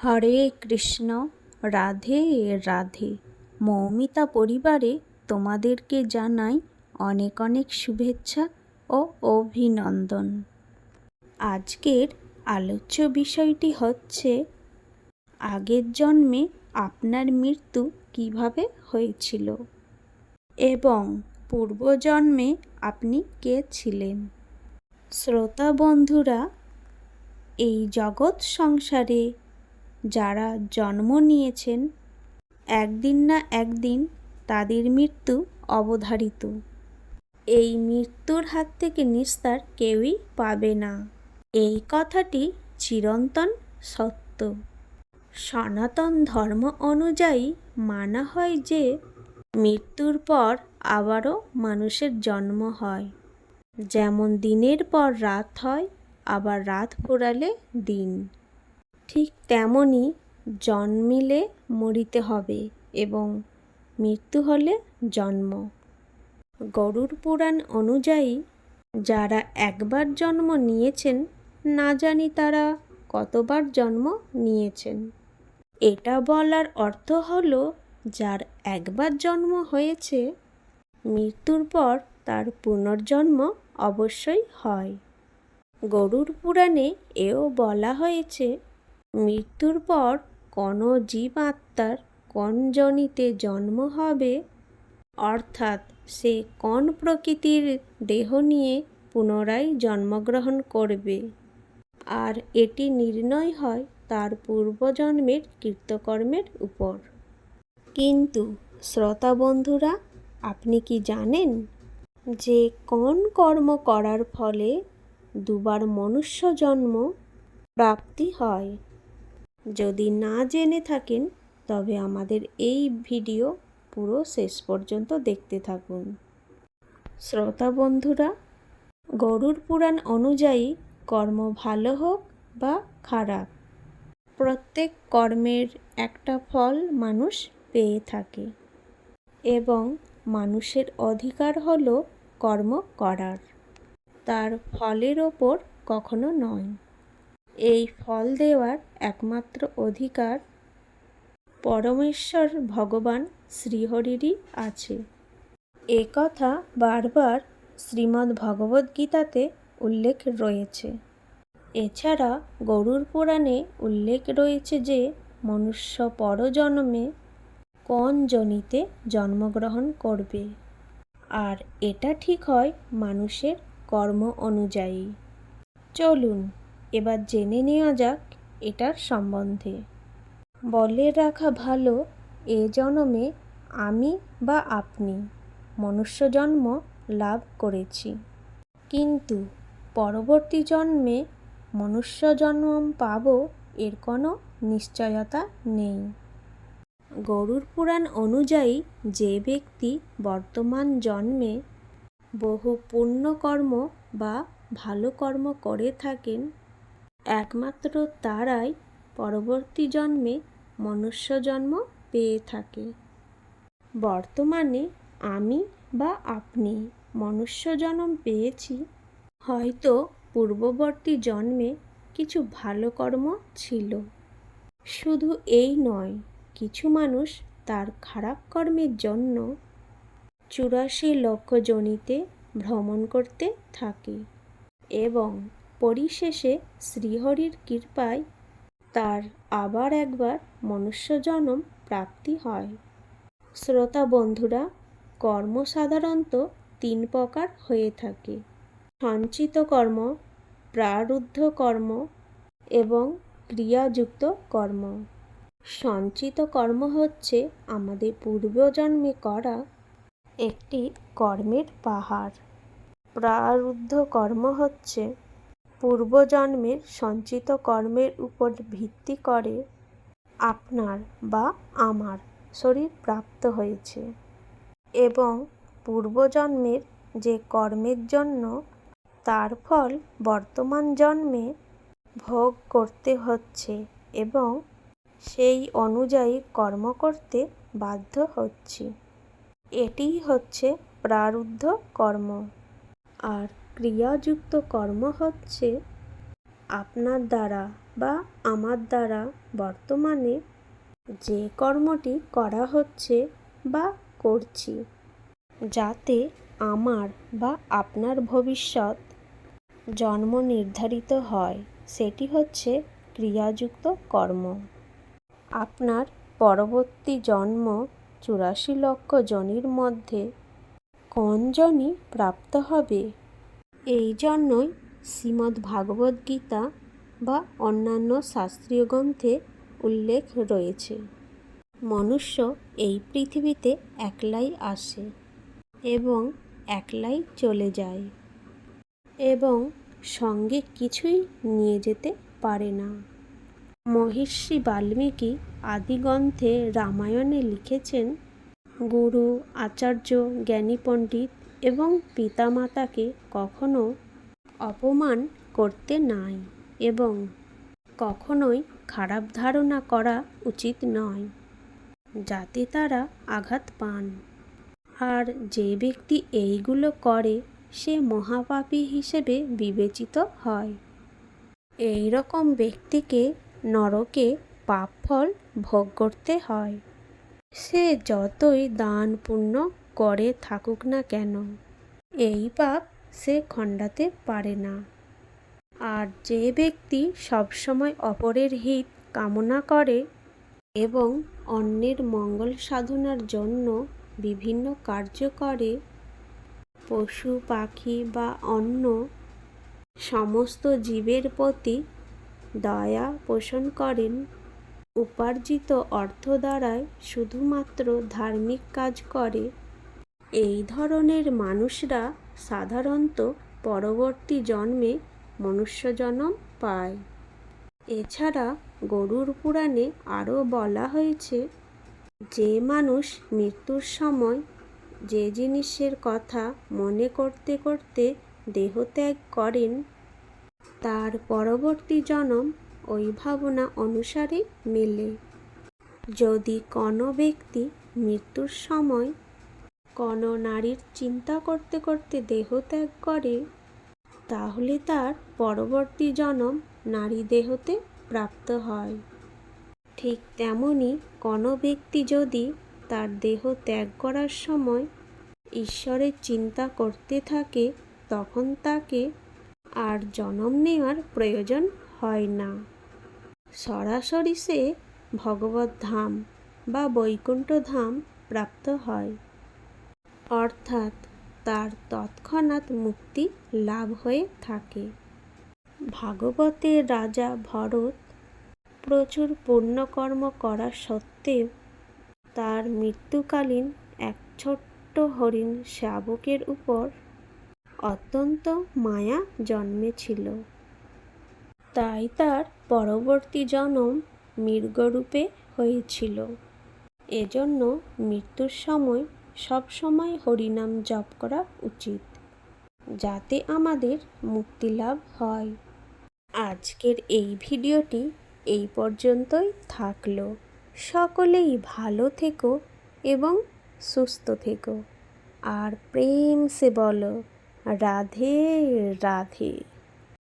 হরে কৃষ্ণ, রাধে রাধে। মৌমিতা পরিবারে তোমাদেরকে জানাই অনেক অনেক শুভেচ্ছা ও অভিনন্দন। আজকের আলোচ্য বিষয়টি হচ্ছে, আগের জন্মে আপনার মৃত্যু কীভাবে হয়েছিল এবং পূর্বজন্মে আপনি কে ছিলেন? শ্রোতা বন্ধুরা, এই জগৎ সংসারে যারা জন্ম নিয়েছেন, একদিন না একদিন তাদের মৃত্যু অবধারিত। এই মৃত্যুর হাত থেকে নিস্তার কেউই পাবে না। এই কথাটি চিরন্তন সত্য। সনাতন ধর্ম অনুযায়ী মানা হয় যে, মৃত্যুর পর আবারও মানুষের জন্ম হয়। যেমন দিনের পর রাত হয়, আবার রাত পোড়ালে দিন। ঠিক তেমনই জন্মিলে মরিতে হবে এবং মৃত্যু হলে জন্ম। গরুর পুরাণ অনুযায়ী যারা একবার জন্ম নিয়েছেন, না জানি তারা কতবার জন্ম নিয়েছেন। এটা বলার অর্থ হল, যার একবার জন্ম হয়েছে, মৃত্যুর পর তার পুনর্জন্ম অবশ্যই হয়। গরুর পুরাণে এও বলা হয়েছে মৃত্যুর পর কোনো জীব আত্মার কোন জনিতে জন্ম হবে। অর্থাৎ সে কোন প্রকৃতির দেহ নিয়ে পুনরায় জন্মগ্রহণ করবে। আর এটি নির্ণয় হয় তার পূর্বজন্মের কৃতকর্মের উপর। কিন্তু শ্রোতা বন্ধুরা, আপনি কি জানেন যে কোন কর্ম করার ফলে দুবার মনুষ্য জন্ম প্রাপ্তি হয়? যদি না জেনে থাকেন, তবে আমাদের এই ভিডিও পুরো শেষ পর্যন্ত দেখতে থাকুন। শ্রোতা বন্ধুরা, গরুর পুরাণ অনুযায়ী কর্ম ভালো হোক বা খারাপ, প্রত্যেক কর্মের একটা ফল মানুষ পেয়ে থাকে এবং মানুষের অধিকার হলো কর্ম করার, তার ফলের ওপর কখনো নয়। এই ফল দেওয়ার একমাত্র অধিকার পরমেশ্বর ভগবান শ্রীহরিরই আছে। এ কথা বারবার শ্রীমদ্ ভগবদ্গীতাতে উল্লেখ রয়েছে। এছাড়া গরুর পুরাণে উল্লেখ রয়েছে যে, মনুষ্য পরজন্মে কোন জনিতে জন্মগ্রহণ করবে। আর এটা ঠিক হয় মানুষের কর্ম অনুযায়ী। চলুন এবার জেনে নেওয়া যাক এটার সম্বন্ধে। বলে রাখা ভালো, এ জন্মে আমি বা আপনি মনুষ্য জন্ম লাভ করেছি। কিন্তু পরবর্তী জন্মে মনুষ্য জন্ম পাব এর কোনো নিশ্চয়তা নেই। গরুর পুরাণ অনুযায়ী যে ব্যক্তি বর্তমান জন্মে বহু পুণ্যকর্ম বা ভালো কর্ম করে থাকেন একমাত্র তারাই পরবর্তী জন্মে মনুষ্য জন্ম পেয়ে থাকে। বর্তমানে আমি বা আপনি মনুষ্য জন্ম পেয়েছি। হয়তো পূর্ববর্তী জন্মে কিছু ভালো কর্ম ছিল। শুধু এই নয়, কিছু মানুষ তার খারাপ কর্মের জন্য চুরাশি লক্ষ জনিতে ভ্রমণ করতে থাকে এবং পরিশেষে শ্রীহরির কৃপায় তার আবার একবার মনুষ্যজনম প্রাপ্তি হয়। শ্রোতা বন্ধুরা, কর্ম সাধারণত তিন প্রকার হয়ে থাকে। সঞ্চিত কর্ম, প্রারুদ্ধ কর্ম এবং ক্রিয়াযুক্ত কর্ম। সঞ্চিত কর্ম হচ্ছে আমাদের পূর্বজন্মে করা একটি কর্মের পাহাড়। প্রারুদ্ধ কর্ম হচ্ছে পূর্বজন্মের সঞ্চিত কর্মের উপর ভিত্তি করে আপনার বা আমার শরীর প্রাপ্ত হয়েছে এবং পূর্বজন্মের যে কর্মের জন্য তার ফল বর্তমান জন্মে ভোগ করতে হচ্ছে এবং সেই অনুযায়ী কর্ম করতে বাধ্য হচ্ছি। এটিই হচ্ছে প্রারুদ্ধ কর্ম। আর ক্রিয়াযুক্ত কর্ম হচ্ছে আপনার দ্বারা বা আমার দ্বারা বর্তমানে যে কর্মটি করা হচ্ছে বা করছি। যাতে আমার বা আপনার ভবিষ্যৎ জন্ম নির্ধারিত হয়, সেটি হচ্ছে ক্রিয়াযুক্ত কর্ম। আপনার পরবর্তী জন্ম চুরাশি লক্ষ জনির মধ্যে কোন জনি প্রাপ্ত হবে? এই জন্যই শ্রীমদ্ ভাগবত গীতা বা অন্যান্য শাস্ত্রীয় গ্রন্থে উল্লেখ রয়েছে। মনুষ্য এই পৃথিবীতে একলাই আসে এবং একলাই চলে যায় এবং সঙ্গে কিছুই নিয়ে যেতে পারে না। মহর্ষি বাল্মীকি আদিগ্রন্থে রামায়ণে লিখেছেন গুরু, আচার্য, জ্ঞানী পণ্ডিত এবং পিতামাতাকে কখনো অপমান করতে নাই এবং কখনোই খারাপ ধারণা করা উচিত নয়, যাতে তারা আঘাত পান। আর যে ব্যক্তি এইগুলো করে, সে মহাপাপী হিসেবে বিবেচিত হয়। এই রকম ব্যক্তিকে নরকে পাপ ফল ভোগ করতে হয়। সে যতই দান পুণ্য করে থাকুক না কেন, এই পাপ সে খণ্ডাতে পারে না। আর যে ব্যক্তি সবসময় অপরের হিত কামনা করে এবং অন্যের মঙ্গল সাধনার জন্য বিভিন্ন কার্য করে, পশু, পাখি বা অন্য সমস্ত জীবের প্রতি দয়া পোষণ করেন উপার্জিত অর্থ দ্বারাই শুধুমাত্র ধার্মিক কাজ করে, এই ধরনের মানুষরা সাধারণত পরবর্তী জন্মে মনুষ্য জন্ম পায়। এছাড়া গরুর পুরাণে আরও বলা হয়েছে, যে মানুষ মৃত্যুর সময় যে জিনিসের কথা মনে করতে করতে দেহত্যাগ করেন, তার পরবর্তী জন্ম ওই ভাবনা অনুসারে মেলে। যদি কোনো ব্যক্তি মৃত্যুর সময় কোনো নারীর চিন্তা করতে করতে দেহত্যাগ করে, তাহলে তার পরবর্তী জন্ম নারী দেহতে প্রাপ্ত হয়। ঠিক তেমনি কোনো ব্যক্তি যদি তার দেহ ত্যাগ করার সময় ঈশ্বরের চিন্তা করতে থাকে, তখন তাকে আর জন্ম নেওয়ার প্রয়োজন হয় না। সরাসরি সে ভগবত ধাম বা বৈকুণ্ঠ ধাম প্রাপ্ত হয়। অর্থাৎ তার তৎক্ষণাৎ মুক্তি লাভ হয়ে থাকে। ভাগবতের রাজা ভরত প্রচুর পুণ্যকর্ম করা সত্ত্বেও তার মৃত্যুকালীন এক ছোট্ট হরিণ শাবকের উপর অত্যন্ত মায়া জন্মেছিল। তাই তার পরবর্তী জন্ম মৃগরূপে হয়েছিল। এজন্য মৃত্যুর সময় সব সময় হরিনাম জপ করা উচিত, যাতে আমাদের মুক্তি লাভ হয়। আজকের এই ভিডিওটি এই পর্যন্তই থাকল। সকলেই ভালো থেকো এবং সুস্থ থেকো। আর প্রেম সে বলো, রাধে রাধে।